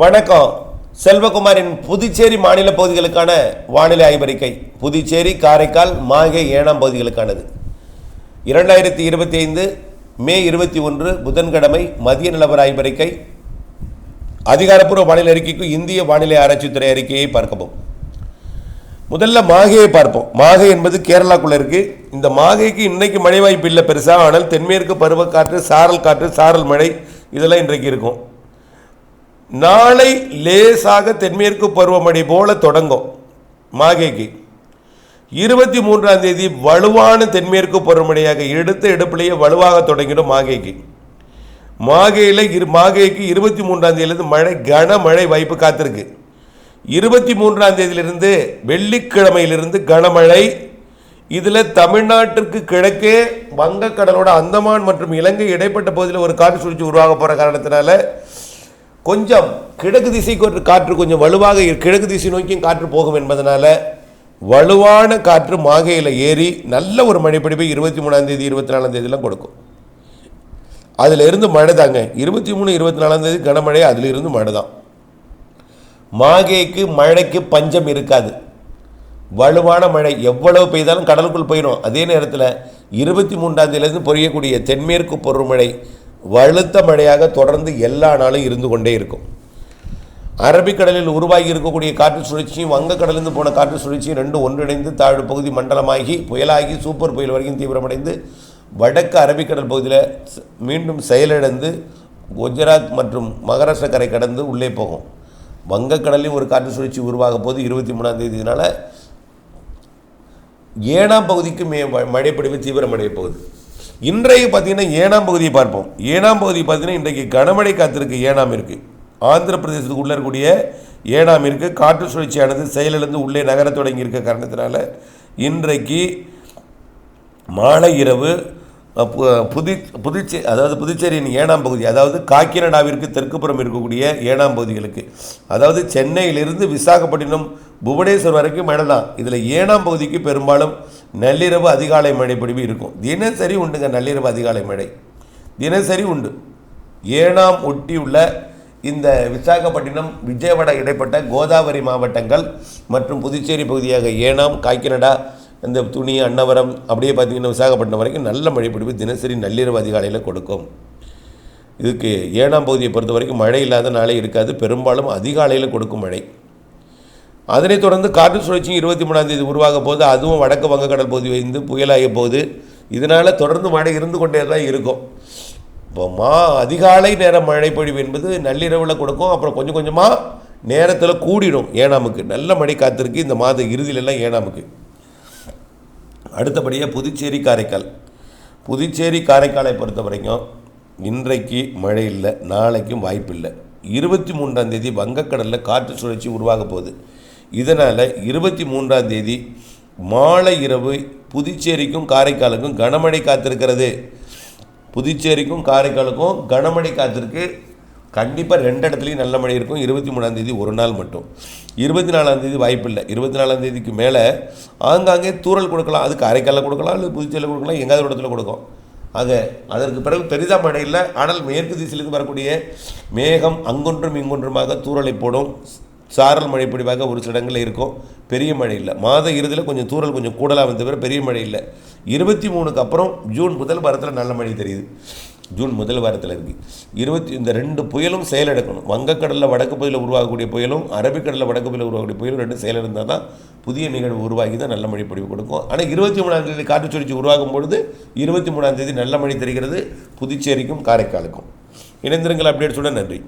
வணக்கம். செல்வகுமாரின் புதுச்சேரி மாநில பகுதிகளுக்கான வானிலை ஆய்வறிக்கை. புதுச்சேரி காரைக்கால் மாகை ஏனாம் பகுதிகளுக்கானது. இரண்டாயிரத்தி இருபத்தி ஐந்து மே இருபத்தி ஒன்று புதன்கிழமை மதிய நிலவர ஆய்வறிக்கை. அதிகாரப்பூர்வ வானிலை அறிக்கைக்கு இந்திய வானிலை ஆராய்ச்சித்துறை அறிக்கையை பார்க்கவும். முதல்ல மாகையை பார்ப்போம். மாகை என்பது கேரளாக்குள்ளே இருக்குது இந்த மாகைக்கு இன்றைக்கு மழை வாய்ப்பு இல்லை பெருசாக ஆனால் தென்மேற்கு பருவக்காற்று சாரல் காற்று சாரல் மழை இதெல்லாம் இன்றைக்கு இருக்கும். நாளை லேசாக தென்மேற்கு பருவமழை போல தொடங்கும். மாகைக்கு இருபத்தி மூன்றாம் தேதி வலுவான தென்மேற்கு பருவமழையாக எடுத்த எடுப்பிலேயே வலுவாக தொடங்கிடும் மாகைக்கு மாகையில் இரு மாகைக்கு இருபத்தி மூன்றாம் தேதியிலிருந்து மழை கனமழை வாய்ப்பு காத்திருக்கு. இருபத்தி மூன்றாம் தேதியிலிருந்து வெள்ளிக்கிழமையிலிருந்து கனமழை இதில் தமிழ்நாட்டிற்கு கிழக்கே வங்கக்கடலோட அந்தமான் மற்றும் இலங்கை இடைப்பட்ட பகுதியில் ஒரு காற்று சுழற்சி உருவாக போகிற காரணத்தினால கொஞ்சம் கிழக்கு திசைக்கு காற்று கொஞ்சம் வலுவாக கிழக்கு திசை நோக்கியும் காற்று போகும் என்பதனால வலுவான காற்று மாகையில் ஏறி நல்ல ஒரு மழைப்பிடிப்பை இருபத்தி மூணாம் தேதி இருபத்தி நாலாம் தேதியெல்லாம் கொடுக்கும். அதில் இருந்து மழை தாங்க. இருபத்தி மூணு இருபத்தி நாலாம் தேதி கனமழை அதிலிருந்து மழை தான். மாகைக்கு மழைக்கு பஞ்சம் இருக்காது. வலுவான மழை எவ்வளவு பெய்தாலும் கடலுக்குள் போயிடும். அதே நேரத்தில் இருபத்தி மூன்றாம் தேதியிலேருந்து பொரியக்கூடிய தென்மேற்கு பருவமழை வலுத்த மழையாக தொடர்ந்து எல்லா நாளும் இருந்து கொண்டே இருக்கும். அரபிக்கடலில் உருவாகி இருக்கக்கூடிய காற்று சுழற்சியும் வங்கக்கடலிருந்து போன காற்று சுழற்சியும் ரெண்டும் ஒன்றிணைந்து தாழ்வு பகுதி மண்டலமாகி புயலாகி சூப்பர் புயல் வரைக்கும் தீவிரமடைந்து வடக்கு அரபிக்கடல் பகுதியில் மீண்டும் செயலிழந்து குஜராத் மற்றும் மகாராஷ்டிர கரை கடந்து உள்ளே போகும். வங்கக்கடலையும் ஒரு காற்று சுழற்சி உருவாக போது இருபத்தி மூணாம் தேதியினால ஏனாம் பகுதிக்கு மே ம- தீவிரமடைய போகுது. இன்றைக்கு பார்த்தீங்கன்னா ஏனாம் பகுதியை பார்ப்போம். ஏனாம் பகுதி பார்த்தீங்கன்னா இன்றைக்கு கனமழை காத்திருக்கு ஏனாம் இருக்கு. ஆந்திர பிரதேசத்துக்கு உள்ளே இருக்கக்கூடிய ஏனாம் இருக்கு. காற்று சுழற்சியானது செயலிழந்து உள்ளே நகரத் தொடங்கி இருக்க காரணத்தினால இன்றைக்கு மாலை இரவு பு- புது புதுச்சே அதாவது புதுச்சேரியின் ஏனாம் பகுதி அதாவது காக்கிநாடாவிற்கு தெற்குப்புறம் இருக்கக்கூடிய ஏனாம் பகுதிகளுக்கு அதாவது சென்னையிலிருந்து விசாகப்பட்டினம் புவனேஸ்வர் வரைக்கும் மழை தான் இதில் ஏனாம் பகுதிக்கு பெரும்பாலும் நள்ளிரவு அதிகாலை மழை பொழிவு இருக்கும். தினசரி உண்டுங்க நள்ளிரவு அதிகாலை மழை தினசரி உண்டு. ஏனாம் ஒட்டியுள்ள இந்த விசாகப்பட்டினம் விஜயவாடா இடைப்பட்ட கோதாவரி மாவட்டங்கள் மற்றும் புதுச்சேரி பகுதியாக ஏனாம் காக்கிநாடா இந்த துணி அன்னவரம் அப்படியே பார்த்தீங்கன்னா விசாகப்பட்டினம் வரைக்கும் நல்ல மழை பிடிப்பு தினசரி நள்ளிரவு அதிகாலையில் கொடுக்கும். இதுக்கு ஏனாம் பகுதியை பொறுத்த வரைக்கும் மழை இல்லாத நாளே இருக்காது. பெரும்பாலும் அதிகாலையில் கொடுக்கும் மழை. அதனைத் தொடர்ந்து காற்று சுழற்சி இருபத்தி மூணாம் தேதி உருவாக போது அதுவும் வடக்கு வங்கக்கடல் பகுதி வைந்து புயலாகிய போகுது இதனால் தொடர்ந்து மழை இருந்து கொண்டே தான் இருக்கும். இப்போ மா அதிகாலை நேர மழைப்பொழிவு என்பது நள்ளிரவில் கொடுக்கும் அப்புறம் கொஞ்சம் கொஞ்சமாக நேரத்தில் கூடிடும் ஏனாமுக்கு. நல்ல மழை காத்திருக்கு இந்த மாத இறுதியிலெல்லாம் ஏனாமுக்கு. அடுத்தபடியாக புதுச்சேரி காரைக்கால். புதுச்சேரி காரைக்காலை பொறுத்த வரைக்கும் இன்றைக்கு மழை இல்லை நாளைக்கும் வாய்ப்பு இல்லை இருபத்தி மூன்றாம் தேதி வங்கக்கடலில் காற்று சுழற்சி உருவாக போகுது. இதனால் இருபத்தி மூன்றாம் தேதி மாலை இரவு புதுச்சேரிக்கும் காரைக்காலுக்கும் கனமழை காத்திருக்கிறது. புதுச்சேரிக்கும் காரைக்காலுக்கும் கனமழை காத்திருக்கு. கண்டிப்பாக ரெண்டு இடத்துலையும் நல்ல மழை இருக்கும். இருபத்தி மூணாம் தேதி ஒரு நாள் மட்டும். இருபத்தி நாலாம் தேதி வாய்ப்பில்லை இருபத்தி நாலாம் தேதிக்கு மேலே ஆங்காங்கே தூறல் கொடுக்கலாம். அது காரைக்காலில் கொடுக்கலாம் அல்லது புதுச்சேரியில் கொடுக்கலாம் எங்காவது இடத்துல கொடுக்கும். ஆக அதற்கு பிறகு பெரிதாக மழை இல்லை. ஆனால் மேற்கு திசையிலிருந்து வரக்கூடிய மேகம் அங்கொன்றும் இங்கொன்றுமாக தூறலை போடும். சாரல் மழை பொழிவாக ஒரு சில இடங்களில் இருக்கும். பெரிய மழை இல்லை. மாத இறுதியில் கொஞ்சம் தூறல் கொஞ்சம் கூடலாக வந்த பிறகு பெரிய மழை இல்லை. இருபத்தி மூணுக்கு அப்புறம் ஜூன் முதல் வாரத்தில் நல்ல மழை தெரியுது. ஜூன் முதல் வாரத்தில் இருக்குது இருபத்தி இந்த ரெண்டு புயலும் செயலெடுக்கணும் வங்கக்கடலில் வடக்கு பகுதியில் உருவாகக்கூடிய புயலும் அரபிக்கடலில் வடக்கு பகுதியில் உருவாகக்கூடிய புயலும் ரெண்டும் செயலிருந்தால் தான் புதிய நிகழ்வு உருவாகி தான் நல்ல மழை பொழிவு கொடுக்கும். ஆனால் இருபத்தி மூணாம் தேதி காற்று சுழற்சி உருவாகும் பொழுது இருபத்தி மூணாம் தேதி நல்ல மழை தெரிகிறது புதுச்சேரிக்கும் காரைக்காலுக்கும். இணைந்திருங்கள் அப்டேட்ஸுடன் நன்றி.